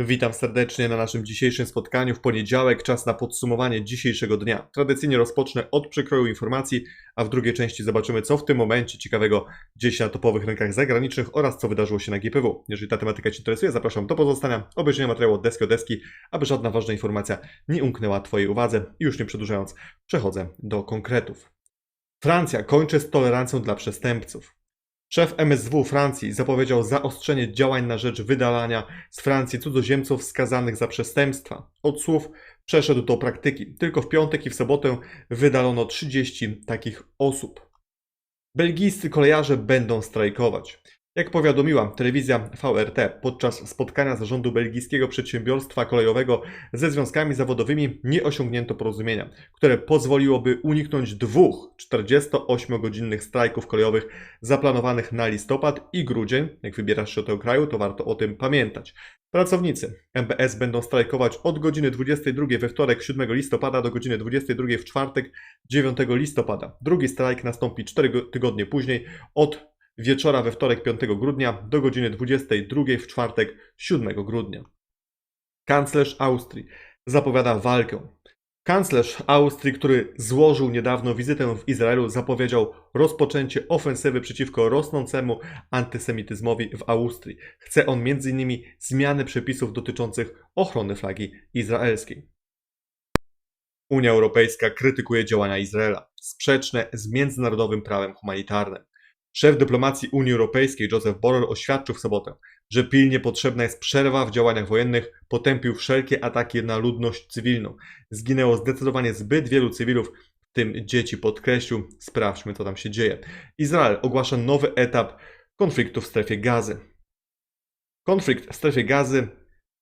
Witam serdecznie na naszym dzisiejszym spotkaniu w poniedziałek. Czas na podsumowanie dzisiejszego dnia. Tradycyjnie rozpocznę od przekroju informacji, a w drugiej części zobaczymy, co w tym momencie ciekawego dzieje się na topowych rynkach zagranicznych oraz co wydarzyło się na GPW. Jeżeli ta tematyka Cię interesuje, zapraszam do pozostania, obejrzenia materiału od deski o deski, aby żadna ważna informacja nie umknęła Twojej uwadze. I już nie przedłużając, przechodzę do konkretów. Francja kończy z tolerancją dla przestępców. Szef MSW Francji zapowiedział zaostrzenie działań na rzecz wydalania z Francji cudzoziemców skazanych za przestępstwa. Od słów przeszedł do praktyki. Tylko w piątek i w sobotę wydalono 30 takich osób. Belgijscy kolejarze będą strajkować. Jak powiadomiła telewizja VRT, podczas spotkania zarządu belgijskiego przedsiębiorstwa kolejowego ze związkami zawodowymi nie osiągnięto porozumienia, które pozwoliłoby uniknąć dwóch 48-godzinnych strajków kolejowych zaplanowanych na listopad i grudzień. Jak wybierasz się do tego kraju, to warto o tym pamiętać. Pracownicy MBS będą strajkować od godziny 22 we wtorek 7 listopada do godziny 22 w czwartek 9 listopada. Drugi strajk nastąpi 4 tygodnie później od wieczora we wtorek 5 grudnia do godziny 22 w czwartek 7 grudnia. Kanclerz Austrii zapowiada walkę. Kanclerz Austrii, który złożył niedawno wizytę w Izraelu, zapowiedział rozpoczęcie ofensywy przeciwko rosnącemu antysemityzmowi w Austrii. Chce on m.in. zmiany przepisów dotyczących ochrony flagi izraelskiej. Unia Europejska krytykuje działania Izraela, sprzeczne z międzynarodowym prawem humanitarnym. Szef dyplomacji Unii Europejskiej Joseph Borrell oświadczył w sobotę, że pilnie potrzebna jest przerwa w działaniach wojennych, potępił wszelkie ataki na ludność cywilną. Zginęło zdecydowanie zbyt wielu cywilów, w tym dzieci, podkreślił. Sprawdźmy, co tam się dzieje. Izrael ogłasza nowy etap konfliktu w strefie gazy. Konflikt w strefie gazy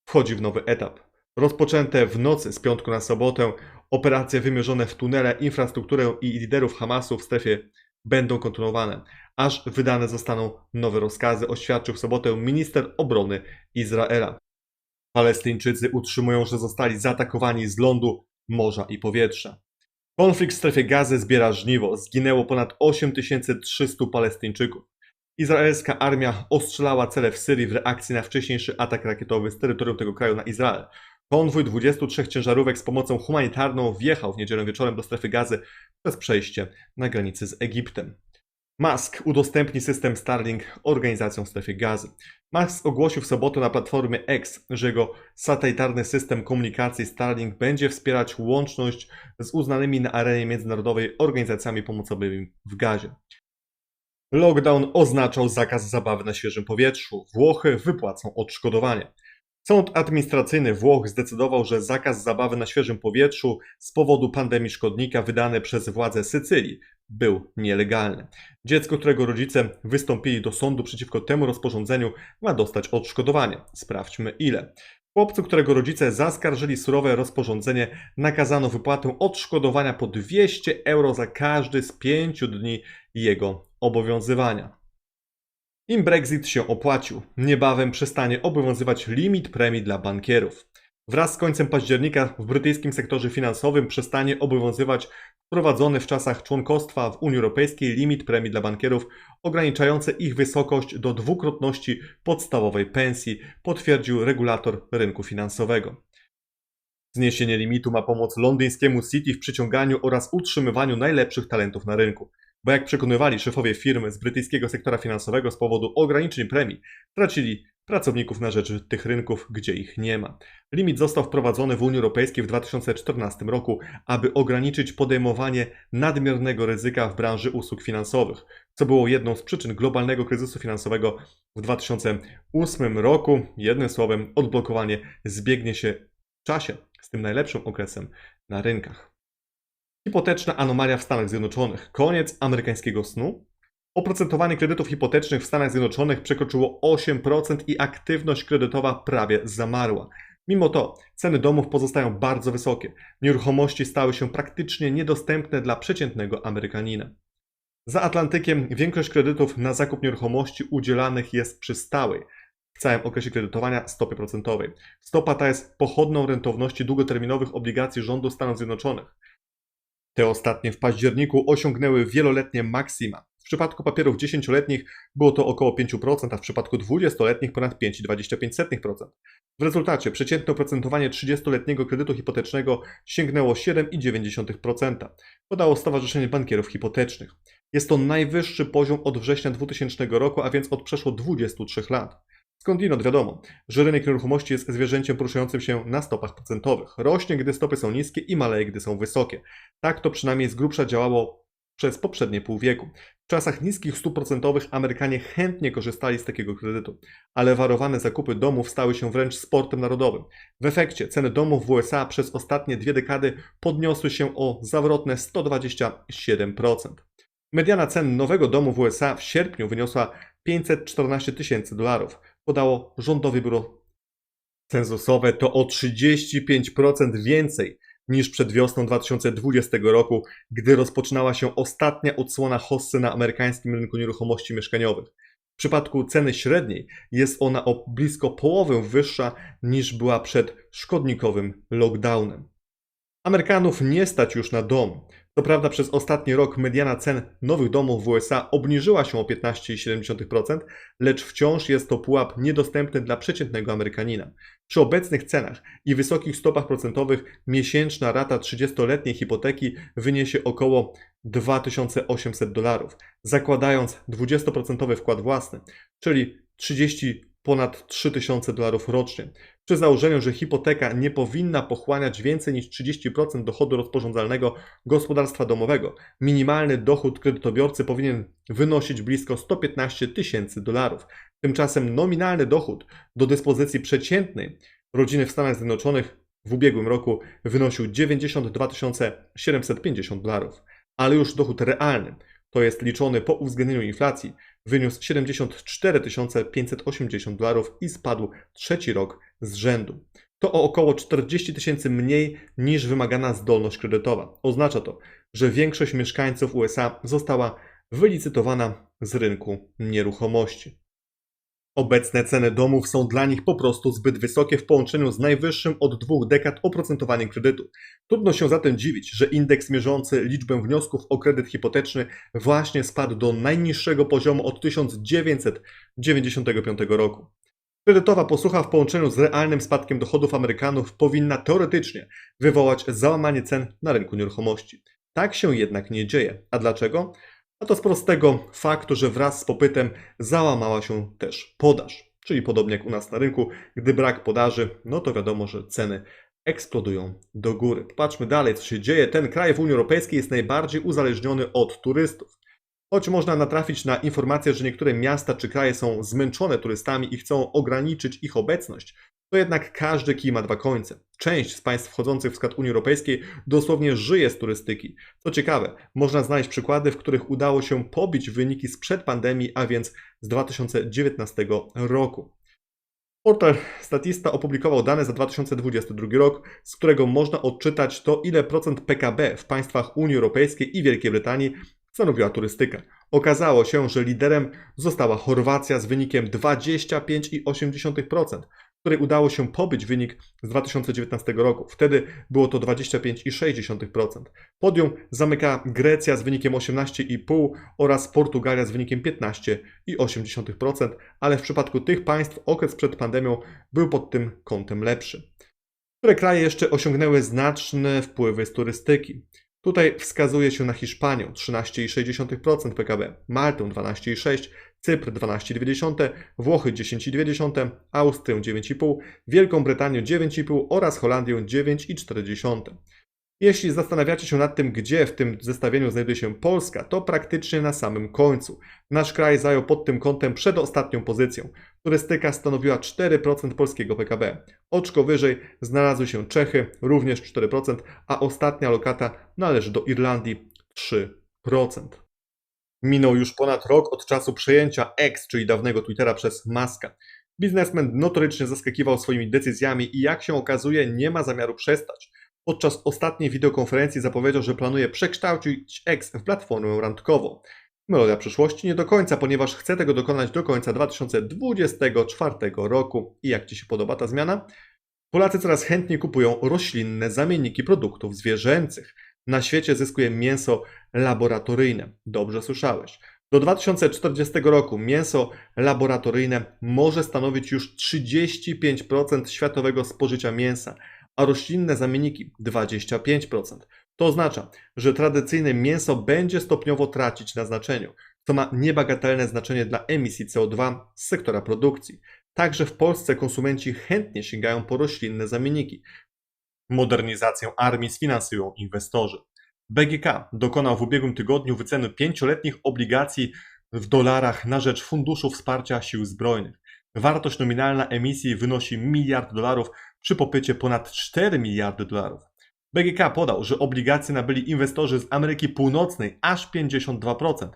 wchodzi w nowy etap. Rozpoczęte w nocy z piątku na sobotę operacje wymierzone w tunele, infrastrukturę i liderów Hamasu w strefie będą kontynuowane, aż wydane zostaną nowe rozkazy, oświadczył w sobotę minister obrony Izraela. Palestyńczycy utrzymują, że zostali zaatakowani z lądu, morza i powietrza. Konflikt w strefie gazy zbiera żniwo. Zginęło ponad 8300 Palestyńczyków. Izraelska armia ostrzelała cele w Syrii w reakcji na wcześniejszy atak rakietowy z terytorium tego kraju na Izrael. Konwój 23 ciężarówek z pomocą humanitarną wjechał w niedzielę wieczorem do strefy gazy przez przejście na granicy z Egiptem. Musk udostępni system Starlink organizacjom w strefie gazy. Musk ogłosił w sobotę na platformie X, że jego satelitarny system komunikacji Starlink będzie wspierać łączność z uznanymi na arenie międzynarodowej organizacjami pomocowymi w gazie. Lockdown oznaczał zakaz zabawy na świeżym powietrzu. Włochy wypłacą odszkodowanie. Sąd administracyjny Włoch zdecydował, że zakaz zabawy na świeżym powietrzu z powodu pandemii szkodnika wydany przez władze Sycylii był nielegalny. Dziecko, którego rodzice wystąpili do sądu przeciwko temu rozporządzeniu, ma dostać odszkodowanie. Sprawdźmy ile. Chłopcu, którego rodzice zaskarżyli surowe rozporządzenie, nakazano wypłatę odszkodowania po 200 euro za każdy z pięciu dni jego obowiązywania. Im Brexit się opłacił, niebawem przestanie obowiązywać limit premii dla bankierów. Wraz z końcem października w brytyjskim sektorze finansowym przestanie obowiązywać wprowadzony w czasach członkostwa w Unii Europejskiej limit premii dla bankierów ograniczający ich wysokość do dwukrotności podstawowej pensji, potwierdził regulator rynku finansowego. Zniesienie limitu ma pomóc londyńskiemu City w przyciąganiu oraz utrzymywaniu najlepszych talentów na rynku bo jak przekonywali szefowie firmy z brytyjskiego sektora finansowego z powodu ograniczeń premii, tracili pracowników na rzecz tych rynków, gdzie ich nie ma. Limit został wprowadzony w Unii Europejskiej w 2014 roku, aby ograniczyć podejmowanie nadmiernego ryzyka w branży usług finansowych, co było jedną z przyczyn globalnego kryzysu finansowego w 2008 roku. Jednym słowem, odblokowanie zbiegnie się w czasie z tym najlepszym okresem na rynkach. Hipoteczna anomalia w Stanach Zjednoczonych. Koniec amerykańskiego snu. Oprocentowanie kredytów hipotecznych w Stanach Zjednoczonych przekroczyło 8% i aktywność kredytowa prawie zamarła. Mimo to ceny domów pozostają bardzo wysokie. Nieruchomości stały się praktycznie niedostępne dla przeciętnego Amerykanina. Za Atlantykiem większość kredytów na zakup nieruchomości udzielanych jest przy stałej, w całym okresie kredytowania stopie procentowej. Stopa ta jest pochodną rentowności długoterminowych obligacji rządu Stanów Zjednoczonych. Te ostatnie w październiku osiągnęły wieloletnie maksima. W przypadku papierów 10-letnich było to około 5%, a w przypadku 20-letnich ponad 5,25%. W rezultacie przeciętne oprocentowanie 30-letniego kredytu hipotecznego sięgnęło 7,9%, podało Stowarzyszenie Bankierów Hipotecznych. Jest to najwyższy poziom od września 2000 roku, a więc od przeszło 23 lat. Skądinąd wiadomo, że rynek nieruchomości jest zwierzęciem poruszającym się na stopach procentowych. Rośnie, gdy stopy są niskie i maleje, gdy są wysokie. Tak to przynajmniej z grubsza działało przez poprzednie pół wieku. W czasach niskich stóp procentowych Amerykanie chętnie korzystali z takiego kredytu, ale warowane zakupy domów stały się wręcz sportem narodowym. W efekcie ceny domów w USA przez ostatnie dwie dekady podniosły się o zawrotne 127%. Mediana cen nowego domu w USA w sierpniu wyniosła 514 tysięcy dolarów, podało rządowe biuro cenzusowe. To o 35% więcej niż przed wiosną 2020 roku, gdy rozpoczynała się ostatnia odsłona hossy na amerykańskim rynku nieruchomości mieszkaniowych. W przypadku ceny średniej jest ona o blisko połowę wyższa niż była przed szkodnikowym lockdownem. Amerykanów nie stać już na dom. Co prawda przez ostatni rok mediana cen nowych domów w USA obniżyła się o 15,7%, lecz wciąż jest to pułap niedostępny dla przeciętnego Amerykanina. Przy obecnych cenach i wysokich stopach procentowych miesięczna rata 30-letniej hipoteki wyniesie około 2800 dolarów, zakładając 20% wkład własny, czyli 30 ponad 3000 dolarów rocznie. Przy założeniu, że hipoteka nie powinna pochłaniać więcej niż 30% dochodu rozporządzalnego gospodarstwa domowego, minimalny dochód kredytobiorcy powinien wynosić blisko 115 tysięcy dolarów. Tymczasem nominalny dochód do dyspozycji przeciętnej rodziny w Stanach Zjednoczonych w ubiegłym roku wynosił 92 750 dolarów, ale już dochód realny, to jest liczony po uwzględnieniu inflacji, wyniósł 74 580 dolarów i spadł trzeci rok z rzędu. To o około 40 tysięcy mniej niż wymagana zdolność kredytowa. Oznacza to, że większość mieszkańców USA została wylicytowana z rynku nieruchomości. Obecne ceny domów są dla nich po prostu zbyt wysokie w połączeniu z najwyższym od dwóch dekad oprocentowaniem kredytu. Trudno się zatem dziwić, że indeks mierzący liczbę wniosków o kredyt hipoteczny właśnie spadł do najniższego poziomu od 1995 roku. Kredytowa posłucha w połączeniu z realnym spadkiem dochodów Amerykanów powinna teoretycznie wywołać załamanie cen na rynku nieruchomości. Tak się jednak nie dzieje. A dlaczego? A to z prostego faktu, że wraz z popytem załamała się też podaż. Czyli podobnie jak u nas na rynku, gdy brak podaży, no to wiadomo, że ceny eksplodują do góry. Patrzmy dalej, co się dzieje. Ten kraj w Unii Europejskiej jest najbardziej uzależniony od turystów. Choć można natrafić na informację, że niektóre miasta czy kraje są zmęczone turystami i chcą ograniczyć ich obecność, to jednak każdy kij ma dwa końce. Część z państw wchodzących w skład Unii Europejskiej dosłownie żyje z turystyki. Co ciekawe, można znaleźć przykłady, w których udało się pobić wyniki sprzed pandemii, a więc z 2019 roku. Portal Statista opublikował dane za 2022 rok, z którego można odczytać to, ile procent PKB w państwach Unii Europejskiej i Wielkiej Brytanii stanowiła turystyka. Okazało się, że liderem została Chorwacja z wynikiem 25,8%, której udało się pobyć wynik z 2019 roku. Wtedy było to 25,6%. Podium zamyka Grecja z wynikiem 18,5% oraz Portugalia z wynikiem 15,8%, ale w przypadku tych państw okres przed pandemią był pod tym kątem lepszy. Które kraje jeszcze osiągnęły znaczne wpływy z turystyki? Tutaj wskazuje się na Hiszpanię 13,6% PKB, Maltę 12,6%, Cypr 12,2%, Włochy 10,2%, Austrię 9,5%, Wielką Brytanię 9,5% oraz Holandię 9,4%. Jeśli zastanawiacie się nad tym, gdzie w tym zestawieniu znajduje się Polska, to praktycznie na samym końcu. Nasz kraj zajął pod tym kątem przedostatnią pozycję. Turystyka stanowiła 4% polskiego PKB. Oczko wyżej znalazły się Czechy, również 4%, a ostatnia lokata należy do Irlandii 3%. Minął już ponad rok od czasu przejęcia X, czyli dawnego Twittera przez Maska. Biznesmen notorycznie zaskakiwał swoimi decyzjami i jak się okazuje nie ma zamiaru przestać. Podczas ostatniej wideokonferencji zapowiedział, że planuje przekształcić X w platformę randkową. Melodia przyszłości nie do końca, ponieważ chce tego dokonać do końca 2024 roku. I jak Ci się podoba ta zmiana? Polacy coraz chętniej kupują roślinne zamienniki produktów zwierzęcych. Na świecie zyskuje mięso laboratoryjne. Dobrze słyszałeś. Do 2040 roku mięso laboratoryjne może stanowić już 35% światowego spożycia mięsa, a roślinne zamienniki 25%. To oznacza, że tradycyjne mięso będzie stopniowo tracić na znaczeniu, co ma niebagatelne znaczenie dla emisji CO2 z sektora produkcji. Także w Polsce konsumenci chętnie sięgają po roślinne zamienniki. Modernizację armii sfinansują inwestorzy. BGK dokonał w ubiegłym tygodniu wyceny pięcioletnich obligacji w dolarach na rzecz Funduszu Wsparcia Sił Zbrojnych. Wartość nominalna emisji wynosi miliard dolarów przy popycie ponad 4 miliardy dolarów. BGK podał, że obligacje nabyli inwestorzy z Ameryki Północnej aż 52%,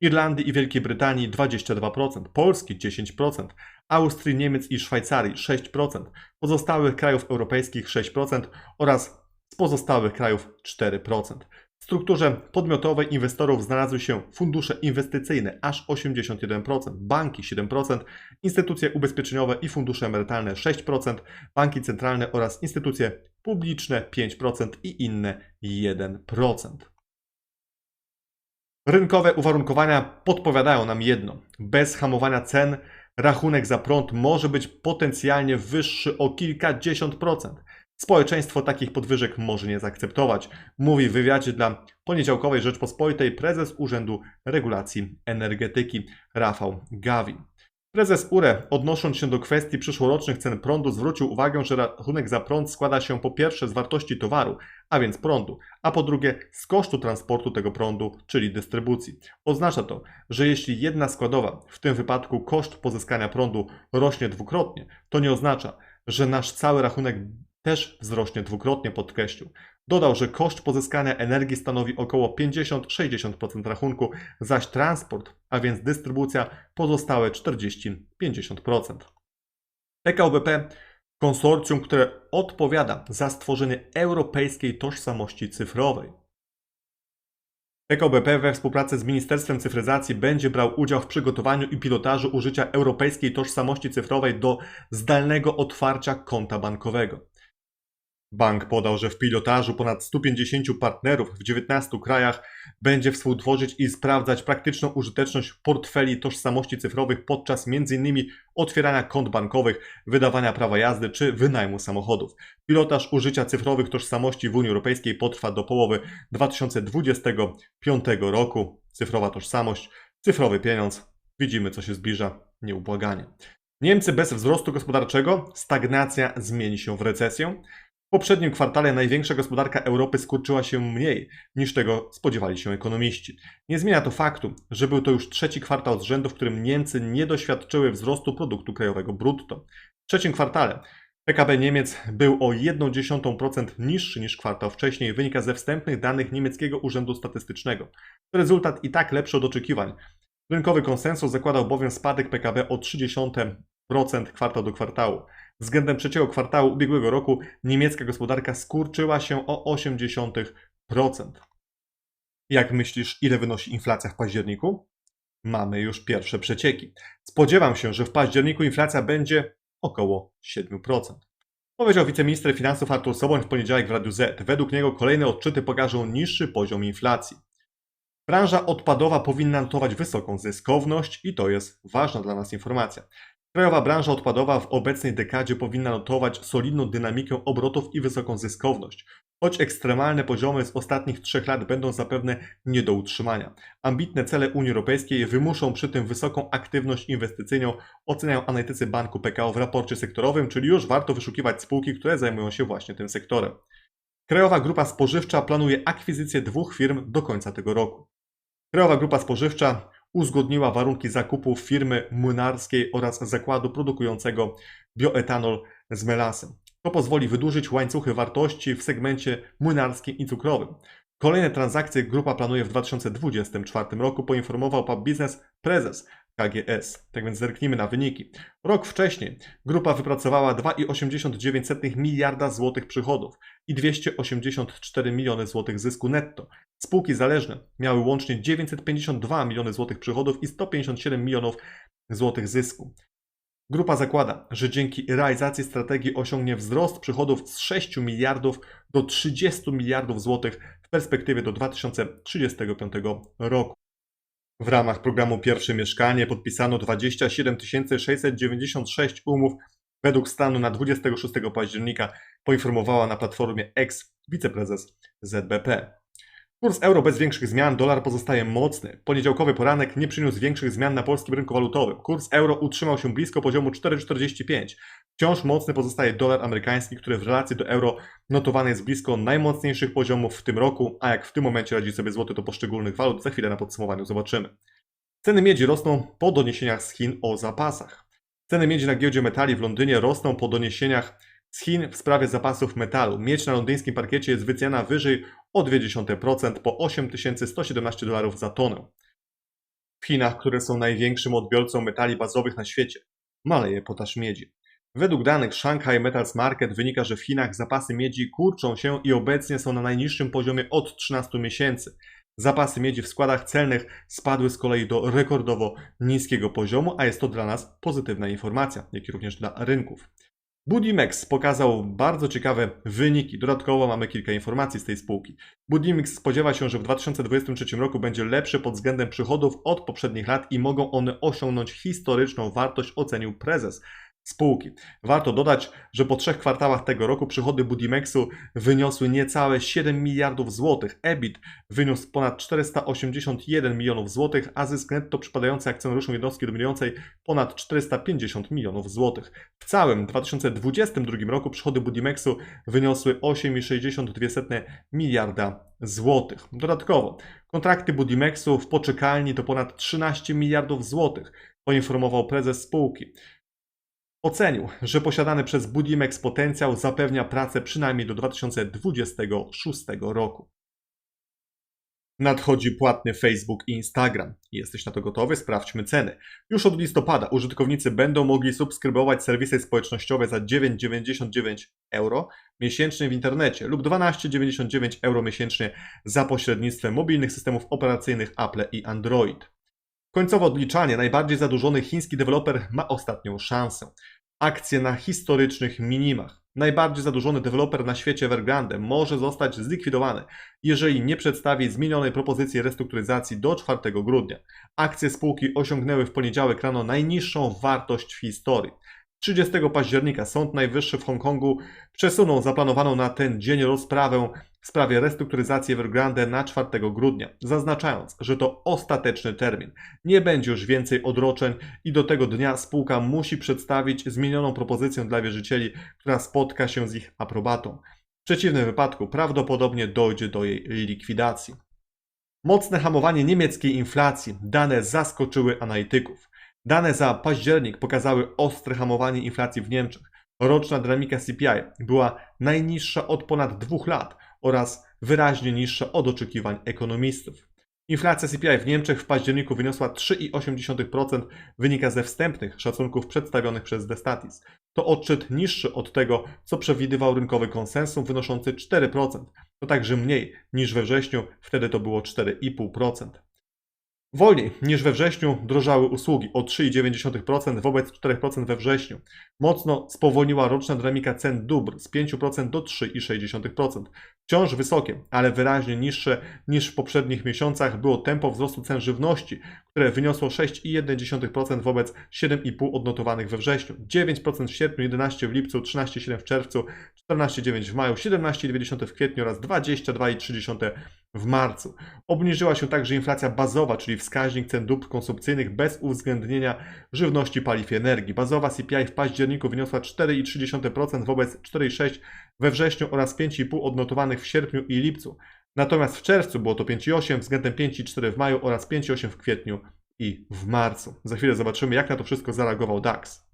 Irlandii i Wielkiej Brytanii 22%, Polski 10%, Austrii, Niemiec i Szwajcarii 6%, pozostałych krajów europejskich 6% oraz z pozostałych krajów 4%. W strukturze podmiotowej inwestorów znalazły się fundusze inwestycyjne aż 81%, banki 7%, instytucje ubezpieczeniowe i fundusze emerytalne 6%, banki centralne oraz instytucje publiczne 5% i inne 1%. Rynkowe uwarunkowania podpowiadają nam jedno: bez hamowania cen rachunek za prąd może być potencjalnie wyższy o kilkadziesiąt procent. Społeczeństwo takich podwyżek może nie zaakceptować, mówi w wywiadzie dla poniedziałkowej Rzeczpospolitej prezes Urzędu Regulacji Energetyki Rafał Gawin. Prezes URE, odnosząc się do kwestii przyszłorocznych cen prądu, zwrócił uwagę, że rachunek za prąd składa się po pierwsze z wartości towaru, a więc prądu, a po drugie z kosztu transportu tego prądu, czyli dystrybucji. Oznacza to, że jeśli jedna składowa, w tym wypadku koszt pozyskania prądu, rośnie dwukrotnie, to nie oznacza, że nasz cały rachunek też wzrośnie dwukrotnie, podkreślił. Dodał, że koszt pozyskania energii stanowi około 50-60% rachunku, zaś transport, a więc dystrybucja, pozostałe 40-50%. PKO BP konsorcjum, które odpowiada za stworzenie europejskiej tożsamości cyfrowej. PKO BP we współpracy z Ministerstwem Cyfryzacji będzie brał udział w przygotowaniu i pilotażu użycia europejskiej tożsamości cyfrowej do zdalnego otwarcia konta bankowego. Bank podał, że w pilotażu ponad 150 partnerów w 19 krajach będzie współtworzyć i sprawdzać praktyczną użyteczność portfeli tożsamości cyfrowych podczas m.in. otwierania kont bankowych, wydawania prawa jazdy czy wynajmu samochodów. Pilotaż użycia cyfrowych tożsamości w Unii Europejskiej potrwa do połowy 2025 roku. Cyfrowa tożsamość, cyfrowy pieniądz. Widzimy, co się zbliża. Nieubłaganie. Niemcy bez wzrostu gospodarczego, stagnacja zmieni się w recesję. W poprzednim kwartale największa gospodarka Europy skurczyła się mniej niż tego spodziewali się ekonomiści. Nie zmienia to faktu, że był to już trzeci kwartał z rzędu, w którym Niemcy nie doświadczyły wzrostu produktu krajowego brutto. W trzecim kwartale PKB Niemiec był o 0,1% niższy niż kwartał wcześniej, wynika ze wstępnych danych niemieckiego Urzędu Statystycznego. Rezultat i tak lepszy od oczekiwań. Rynkowy konsensus zakładał bowiem spadek PKB o 0,3% kwartał do kwartału. Względem trzeciego kwartału ubiegłego roku niemiecka gospodarka skurczyła się o 0,8%. Jak myślisz, ile wynosi inflacja w październiku? Mamy już pierwsze przecieki. Spodziewam się, że w październiku inflacja będzie około 7%. Powiedział wiceminister finansów Artur Soboń w poniedziałek w Radiu Z. Według niego kolejne odczyty pokażą niższy poziom inflacji. Branża odpadowa powinna notować wysoką zyskowność i to jest ważna dla nas informacja. Krajowa branża odpadowa w obecnej dekadzie powinna notować solidną dynamikę obrotów i wysoką zyskowność, choć ekstremalne poziomy z ostatnich trzech lat będą zapewne nie do utrzymania. Ambitne cele Unii Europejskiej wymuszą przy tym wysoką aktywność inwestycyjną, oceniają analitycy Banku PKO w raporcie sektorowym, czyli już warto wyszukiwać spółki, które zajmują się właśnie tym sektorem. Krajowa Grupa Spożywcza planuje akwizycję dwóch firm do końca tego roku. Krajowa Grupa Spożywcza uzgodniła warunki zakupu firmy młynarskiej oraz zakładu produkującego bioetanol z melasem. To pozwoli wydłużyć łańcuchy wartości w segmencie młynarskim i cukrowym. Kolejne transakcje grupa planuje w 2024 roku, poinformował Pub Business prezes KGS. Tak więc zerknijmy na wyniki. Rok wcześniej grupa wypracowała 2,89 miliarda złotych przychodów i 284 miliony złotych zysku netto. Spółki zależne miały łącznie 952 miliony złotych przychodów i 157 milionów złotych zysku. Grupa zakłada, że dzięki realizacji strategii osiągnie wzrost przychodów z 6 miliardów do 30 miliardów złotych w perspektywie do 2035 roku. W ramach programu Pierwsze Mieszkanie podpisano 27 696 umów według stanu na 26 października, poinformowała na platformie X wiceprezes ZBP. Kurs euro bez większych zmian, dolar pozostaje mocny. Poniedziałkowy poranek nie przyniósł większych zmian na polskim rynku walutowym. Kurs euro utrzymał się blisko poziomu 4,45. Wciąż mocny pozostaje dolar amerykański, który w relacji do euro notowany jest blisko najmocniejszych poziomów w tym roku, a jak w tym momencie radzi sobie złoty do poszczególnych walut, za chwilę na podsumowaniu zobaczymy. Ceny miedzi rosną po doniesieniach z Chin o zapasach. Ceny miedzi na giełdzie metali w Londynie rosną po doniesieniach z Chin w sprawie zapasów metalu. Miedź na londyńskim parkiecie jest wyceniana wyżej o 0,2% po 8117 dolarów za tonę. W Chinach, które są największym odbiorcą metali bazowych na świecie, maleje podaż miedzi. Według danych Shanghai Metals Market wynika, że w Chinach zapasy miedzi kurczą się i obecnie są na najniższym poziomie od 13 miesięcy. Zapasy miedzi w składach celnych spadły z kolei do rekordowo niskiego poziomu, a jest to dla nas pozytywna informacja, jak i również dla rynków. Budimex pokazał bardzo ciekawe wyniki. Dodatkowo mamy kilka informacji z tej spółki. Budimex spodziewa się, że w 2023 roku będzie lepszy pod względem przychodów od poprzednich lat i mogą one osiągnąć historyczną wartość, ocenił prezes spółki. Warto dodać, że po trzech kwartałach tego roku przychody Budimexu wyniosły niecałe 7 miliardów złotych. EBIT wyniósł ponad 481 milionów złotych, a zysk netto przypadający akcjonariuszom jednostki dominującej ponad 450 milionów złotych. W całym 2022 roku przychody Budimexu wyniosły 8,62 miliarda złotych. Dodatkowo kontrakty Budimexu w poczekalni to ponad 13 miliardów złotych, poinformował prezes spółki. Ocenił, że posiadany przez Budimex potencjał zapewnia pracę przynajmniej do 2026 roku. Nadchodzi płatny Facebook i Instagram. Jesteś na to gotowy? Sprawdźmy ceny. Już od listopada użytkownicy będą mogli subskrybować serwisy społecznościowe za 9,99 euro miesięcznie w internecie lub 12,99 euro miesięcznie za pośrednictwem mobilnych systemów operacyjnych Apple i Android. Końcowe odliczanie najbardziej zadłużony chiński deweloper ma ostatnią szansę. Akcje na historycznych minimach. Najbardziej zadłużony deweloper na świecie Evergrande może zostać zlikwidowany, jeżeli nie przedstawi zmienionej propozycji restrukturyzacji do 4 grudnia. Akcje spółki osiągnęły w poniedziałek rano najniższą wartość w historii. 30 października Sąd Najwyższy w Hongkongu przesunął zaplanowaną na ten dzień rozprawę w sprawie restrukturyzacji Evergrande na 4 grudnia, zaznaczając, że to ostateczny termin. Nie będzie już więcej odroczeń i do tego dnia spółka musi przedstawić zmienioną propozycję dla wierzycieli, która spotka się z ich aprobatą. W przeciwnym wypadku prawdopodobnie dojdzie do jej likwidacji. Mocne hamowanie niemieckiej inflacji. Dane zaskoczyły analityków. Dane za październik pokazały ostre hamowanie inflacji w Niemczech. Roczna dynamika CPI była najniższa od ponad dwóch lat oraz wyraźnie niższa od oczekiwań ekonomistów. Inflacja CPI w Niemczech w październiku wyniosła 3,8%, wynika ze wstępnych szacunków przedstawionych przez Destatis. To odczyt niższy od tego, co przewidywał rynkowy konsensum wynoszący 4%. To także mniej niż we wrześniu, wtedy to było 4,5%. Wolniej niż we wrześniu drożały usługi o 3,9% wobec 4% we wrześniu. Mocno spowolniła roczna dynamika cen dóbr z 5% do 3,6%. Wciąż wysokie, ale wyraźnie niższe niż w poprzednich miesiącach było tempo wzrostu cen żywności, które wyniosło 6,1% wobec 7,5% odnotowanych we wrześniu, 9% w sierpniu, 11% w lipcu, 13,7% w czerwcu, 14,9% w maju, 17,2% w kwietniu oraz 22,3% w marcu. Obniżyła się także inflacja bazowa, czyli wskaźnik cen dóbr konsumpcyjnych bez uwzględnienia żywności, paliw i energii. Bazowa CPI w październiku wyniosła 4,3% wobec 4,6% we wrześniu oraz 5,5% odnotowanych w sierpniu i lipcu. Natomiast w czerwcu było to 5,8 względem 5,4 w maju oraz 5,8 w kwietniu i w marcu. Za chwilę zobaczymy, jak na to wszystko zareagował DAX.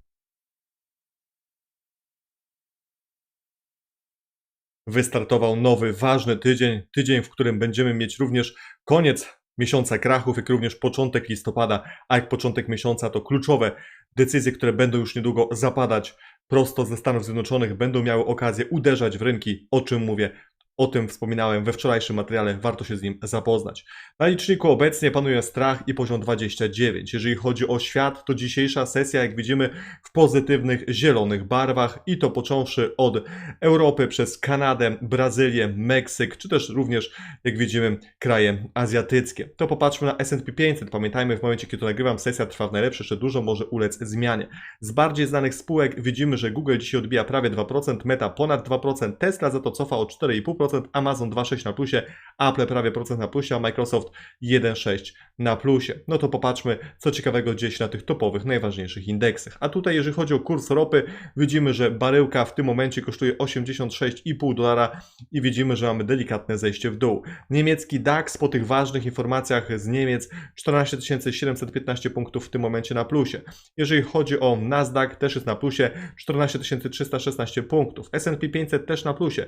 Wystartował nowy, ważny tydzień, tydzień, w którym będziemy mieć również koniec miesiąca krachów, jak również początek listopada, a jak początek miesiąca to kluczowe decyzje, które będą już niedługo zapadać prosto ze Stanów Zjednoczonych, będą miały okazję uderzać w rynki, o czym mówię O tym wspominałem we wczorajszym materiale, warto się z nim zapoznać. Na liczniku obecnie panuje strach i poziom 29. Jeżeli chodzi o świat, to dzisiejsza sesja, jak widzimy, w pozytywnych zielonych barwach i to począwszy od Europy przez Kanadę, Brazylię, Meksyk, czy też również, jak widzimy, kraje azjatyckie. To popatrzmy na S&P 500. Pamiętajmy, w momencie, kiedy to nagrywam, sesja trwa w najlepsze, jeszcze dużo może ulec zmianie. Z bardziej znanych spółek widzimy, że Google dzisiaj odbija prawie 2%, Meta ponad 2%, Tesla za to cofa o 4,5%, Amazon 2,6 na plusie, Apple prawie procent na plusie, a Microsoft 1,6 na plusie. No to popatrzmy, co ciekawego gdzieś na tych topowych, najważniejszych indeksach. A tutaj, jeżeli chodzi o kurs ropy, widzimy, że baryłka w tym momencie kosztuje 86,5 dolara i widzimy, że mamy delikatne zejście w dół. Niemiecki DAX po tych ważnych informacjach z Niemiec 14 715 punktów w tym momencie na plusie. Jeżeli chodzi o Nasdaq, też jest na plusie 14 316 punktów. S&P 500 też na plusie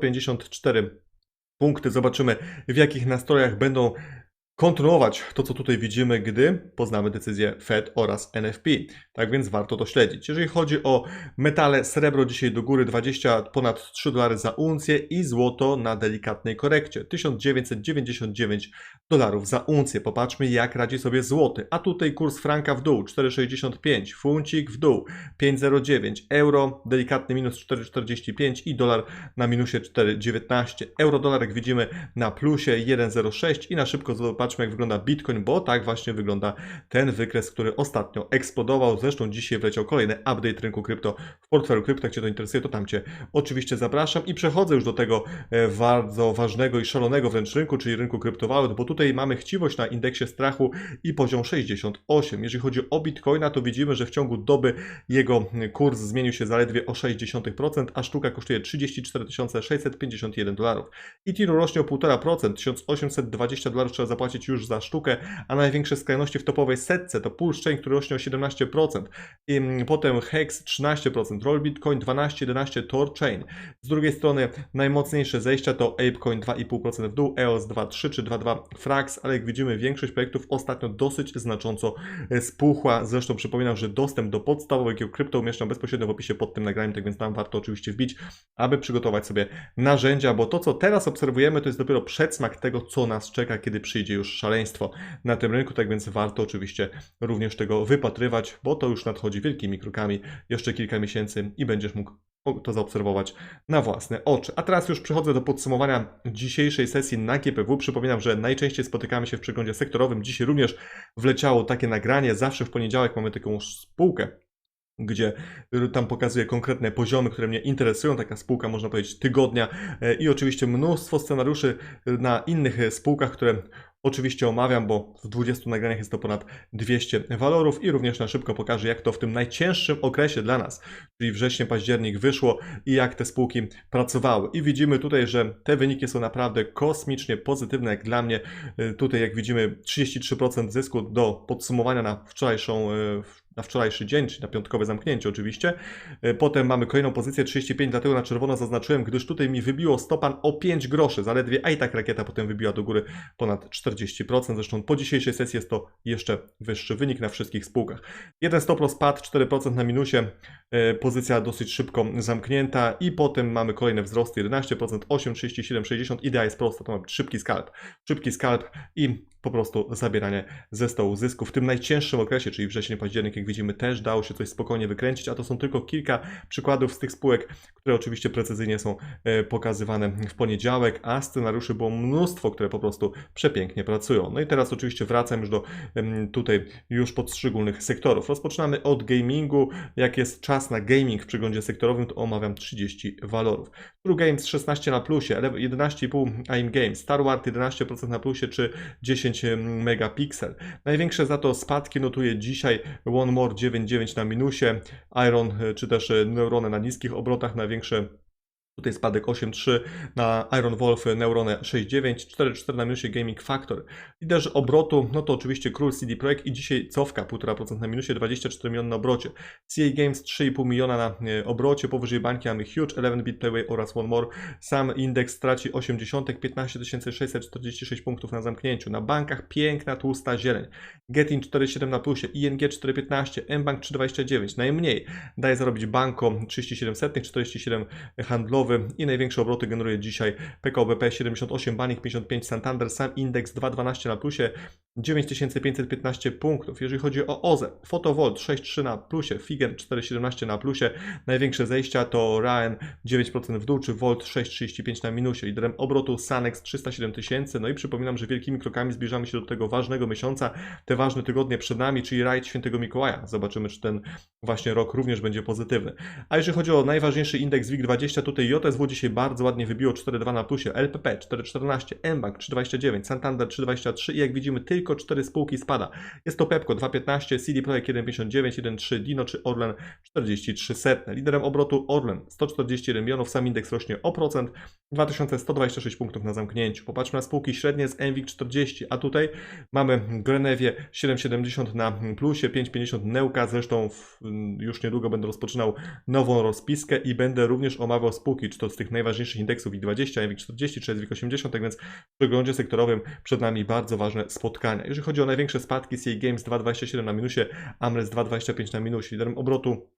4154 punkty. Zobaczymy, w jakich nastrojach będą kontynuować to, co tutaj widzimy, gdy poznamy decyzję Fed oraz NFP. Tak więc warto to śledzić. Jeżeli chodzi o metale, srebro dzisiaj do góry 20 ponad 3 dolary za uncję i złoto na delikatnej korekcie 1999 dolarów za uncję. Popatrzmy, jak radzi sobie złoty. A tutaj kurs franka w dół 4,65, funcik w dół 5,09, euro delikatny minus 4,45 i dolar na minusie 4,19. Euro dolar, jak widzimy, na plusie 1,06 i na szybko zobaczmy, jak wygląda Bitcoin, bo tak właśnie wygląda ten wykres, który ostatnio eksplodował. Zresztą dzisiaj wleciał kolejny update rynku krypto w portfelu krypto. Jak Cię to interesuje, to tam Cię oczywiście zapraszam i przechodzę już do tego e, bardzo ważnego i szalonego wręcz rynku, czyli rynku kryptowalut, bo tutaj mamy chciwość na indeksie strachu i poziom 68. Jeżeli chodzi o Bitcoina, to widzimy, że w ciągu doby jego kurs zmienił się zaledwie o 0,6%, a sztuka kosztuje 34 651 dolarów. Ethereum rośnie o 1,5%, 1820 dolarów trzeba zapłacić już za sztukę, a największe skrajności w topowej setce to Pulse który rośnie o 17%, i mm, potem Hex 13%, Roll Bitcoin 12, 11, Tor Chain. Z drugiej strony najmocniejsze zejścia to ApeCoin 2,5% w dół, EOS 2,3 czy 2,2 Frax, ale jak widzimy większość projektów ostatnio dosyć znacząco e, spuchła. Zresztą przypominam, że dostęp do podstawowego krypto umieszczam bezpośrednio w opisie pod tym nagraniem, tak więc tam warto oczywiście wbić, aby przygotować sobie narzędzia, bo to co teraz obserwujemy to jest dopiero przedsmak tego, co nas czeka, kiedy przyjdzie już szaleństwo na tym rynku, tak więc warto oczywiście również tego wypatrywać, bo to już nadchodzi wielkimi krokami, jeszcze kilka miesięcy i będziesz mógł to zaobserwować na własne oczy. A teraz już przechodzę do podsumowania dzisiejszej sesji na GPW. Przypominam, że najczęściej spotykamy się w przeglądzie sektorowym. Dzisiaj również wleciało takie nagranie. Zawsze w poniedziałek mamy taką spółkę, gdzie tam pokazuje konkretne poziomy, które mnie interesują, taka spółka można powiedzieć tygodnia e, i oczywiście mnóstwo scenariuszy na innych spółkach, które Oczywiście omawiam, bo w 20 nagraniach jest to ponad 200 walorów i również na szybko pokażę, jak to w tym najcięższym okresie dla nas, czyli wrześniu, październik wyszło i jak te spółki pracowały. I widzimy tutaj, że te wyniki są naprawdę kosmicznie pozytywne, jak dla mnie. Y, tutaj, jak widzimy, 33% zysku do podsumowania na wczorajszą y, na wczorajszy dzień, czyli na piątkowe zamknięcie oczywiście. E, potem mamy kolejną pozycję 35, dlatego na czerwono zaznaczyłem, gdyż tutaj mi wybiło stopan o 5 groszy, zaledwie, a i tak rakieta potem wybiła do góry ponad 40%. Zresztą po dzisiejszej sesji jest to jeszcze wyższy wynik na wszystkich spółkach. Jeden stop loss padł, 4% na minusie, e, pozycja dosyć szybko zamknięta i potem mamy kolejne wzrosty 11%, 8, 37, 60. Idea jest prosta, to ma szybki skalp. Szybki skalp i po prostu zabieranie ze stołu zysku. W tym najcięższym okresie, czyli wrzesień, październik, jak widzimy, też dało się coś spokojnie wykręcić, a to są tylko kilka przykładów z tych spółek, które oczywiście precyzyjnie są e, pokazywane w poniedziałek, a scenariuszy było mnóstwo, które po prostu przepięknie pracują. No i teraz oczywiście wracam już do tutaj już poszczególnych sektorów. Rozpoczynamy od gamingu. Jak jest czas na gaming w przeglądzie sektorowym, to omawiam 30 walorów. True Games 16 na plusie, 11,5 AIM Games, Star Wars 11% na plusie, czy 10 10 megapiksel. Największe za to spadki notuje dzisiaj One More 9.9 na minusie, Iron czy też Neurone na niskich obrotach, największe Tutaj spadek 8.3 na Iron Wolf Neurone 6.9, 4.4 na minusie Gaming Factor. Liderzy obrotu, no to oczywiście Król CD Projekt i dzisiaj cofka 1,5% na minusie, 24 miliony na obrocie. CA Games 3,5 miliona na e, obrocie, powyżej bańki mamy Huge, 11-bit Playway oraz One More. Sam indeks straci 80, 15 646 punktów na zamknięciu. Na bankach piękna tłusta zieleń. Getin 4,7 na plusie, ING 4,15, mBank 3,29. Najmniej daje zarobić Banko 37 setnych, 47 handlowych i największe obroty generuje dzisiaj PKO BP 78, Banik 55, Santander, sam indeks 212 na plusie, 9515 punktów. Jeżeli chodzi o OZE, Fotovolt 6,3 na plusie, Figer 4,17 na plusie, największe zejścia to Ryan 9% w dół, czy Volt 6,35 na minusie. Liderem obrotu Sanex 307 tysięcy. No i przypominam, że wielkimi krokami zbliżamy się do tego ważnego miesiąca, te ważne tygodnie przed nami, czyli rajd Świętego Mikołaja. Zobaczymy, czy ten właśnie rok również będzie pozytywny. A jeżeli chodzi o najważniejszy indeks WIG20, tutaj JSW dzisiaj bardzo ładnie wybiło 4,2 na plusie, LPP 4,14, mBank 3,29, Santander 3,23 i jak widzimy tylko 4 spółki spada. Jest to Pepco 2,15, CD Projekt 1,59, 1,3, Dino czy Orlen 43 setne. Liderem obrotu Orlen 141 milionów, sam indeks rośnie o procent, 2126 punktów na zamknięciu. Popatrzmy na spółki średnie z NWIG 40, a tutaj mamy Grenewie 7,70 na plusie, 5,50 Neuka, zresztą w, już niedługo będę rozpoczynał nową rozpiskę i będę również omawiał spółki, czy to z tych najważniejszych indeksów WIG20, NWIG 40 czy SWIG 80, tak więc w przeglądzie sektorowym przed nami bardzo ważne spotkania. Jeżeli chodzi o największe spadki, CA Games 2,27 na minusie, Amres 2,25 na minusie, liderem obrotu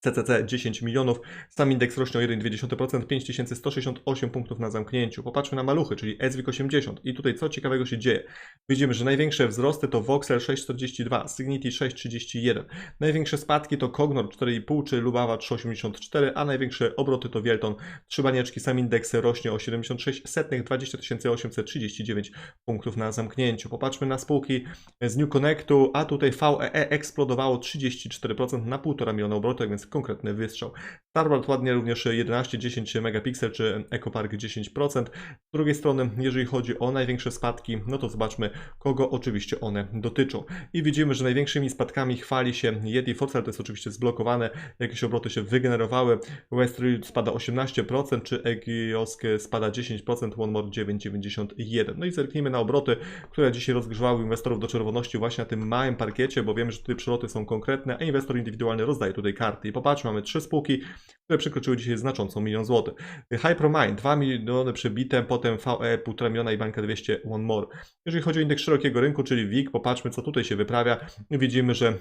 CCC 10 milionów, sam indeks rośnie o 1,2%, 5168 punktów na zamknięciu. Popatrzmy na maluchy, czyli SWIG 80 i tutaj co ciekawego się dzieje. Widzimy, że największe wzrosty to Voxel 6,42, Signity 6,31. Największe spadki to Cognor 4,5 czy Lubawa 3,84, a największe obroty to Wielton 3 banieczki, sam indeks rośnie o 76 setnych, 20 839 punktów na zamknięciu. Popatrzmy na spółki z New Connectu, a tutaj VEE eksplodowało 34% na 1,5 miliona obrotów, więc konkretny wystrzał. Starboard ładnie również 11-10 megapiksel czy EcoPark 10%. Z drugiej strony, jeżeli chodzi o największe spadki, no to zobaczmy, kogo oczywiście one dotyczą. I widzimy, że największymi spadkami chwali się Yeti Forcel, to jest oczywiście zblokowane, jakieś obroty się wygenerowały. Westreal spada 18%, czy Egiosk spada 10%, OneMore 9,91%. No i zerknijmy na obroty, które dzisiaj rozgrzewały inwestorów do czerwoności właśnie na tym małym parkiecie, bo wiemy, że tutaj przyloty są konkretne, a inwestor indywidualny rozdaje tutaj karty. I popatrzmy, mamy trzy spółki, które przekroczyły dzisiaj znaczącą milion złotych. Hypermind 2 miliony przebite, potem VE 1,5 miliona i Banka 200 One More. Jeżeli chodzi o indeks szerokiego rynku, czyli WIG, popatrzmy co tutaj się wyprawia. Widzimy, że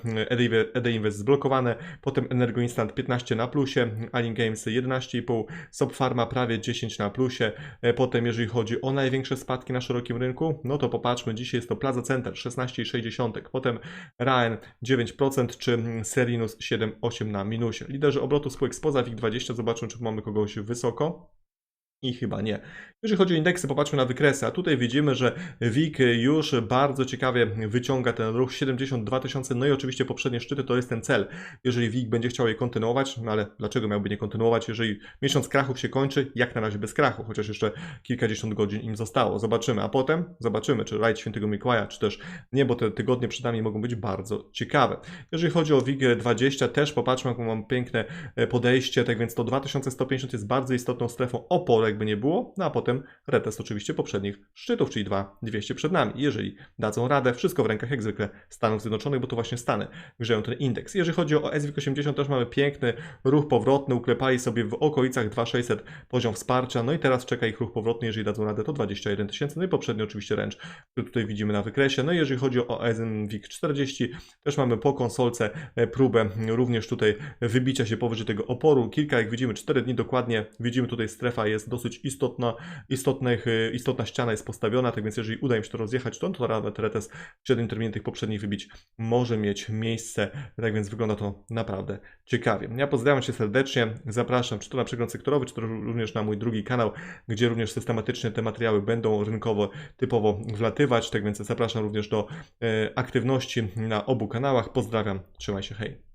ED Invest zblokowane, potem Energo Instant 15 na plusie, Alien Games 11,5, Subpharma prawie 10 na plusie. Potem jeżeli chodzi o największe spadki na szerokim rynku, no to popatrzmy, dzisiaj jest to Plaza Center 16,6, potem Raen 9% czy Serinus 7,8 na minusie. Liderzy obrotu spółek spoza WIG20, zobaczmy czy mamy kogoś wysoko. I chyba nie. Jeżeli chodzi o indeksy, popatrzmy na wykresy, a tutaj widzimy, że WIG już bardzo ciekawie wyciąga ten ruch 72 tysiące, no i oczywiście poprzednie szczyty to jest ten cel. Jeżeli WIG będzie chciał je kontynuować, no ale dlaczego miałby nie kontynuować, jeżeli miesiąc krachów się kończy, jak na razie bez krachu, chociaż jeszcze kilkadziesiąt godzin im zostało. Zobaczymy, a potem zobaczymy, czy rajd Świętego Mikołaja, czy też nie, bo te tygodnie przed nami mogą być bardzo ciekawe. Jeżeli chodzi o WIG 20, też popatrzmy, jaką mam piękne podejście, tak więc to 2150 jest bardzo istotną strefą oporu, jakby nie było, no a potem retest oczywiście poprzednich szczytów, czyli 2200 przed nami. Jeżeli dadzą radę, wszystko w rękach jak zwykle Stanów Zjednoczonych, bo to właśnie Stany grzeją ten indeks. Jeżeli chodzi o SWIG 80 też mamy piękny ruch powrotny, uklepali sobie w okolicach 2600 poziom wsparcia, no i teraz czeka ich ruch powrotny, jeżeli dadzą radę to 21 tysięcy, no i poprzednio oczywiście ręcz, który tutaj widzimy na wykresie. No i jeżeli chodzi o SWIG 40, też mamy po konsolce próbę również tutaj wybicia się powyżej tego oporu. Kilka, jak widzimy, 4 dni dokładnie, widzimy tutaj strefa jest dosyć istotna, istotnych, istotna ściana jest postawiona, tak więc jeżeli uda im się to rozjechać, to, to nawet retest w średnim terminie tych poprzednich wybić może mieć miejsce, tak więc wygląda to naprawdę ciekawie. Ja pozdrawiam Cię serdecznie, zapraszam czy to na przegląd sektorowy, czy to również na mój drugi kanał, gdzie również systematycznie te materiały będą rynkowo typowo wlatywać, tak więc zapraszam również do e, aktywności na obu kanałach. Pozdrawiam, trzymaj się, hej.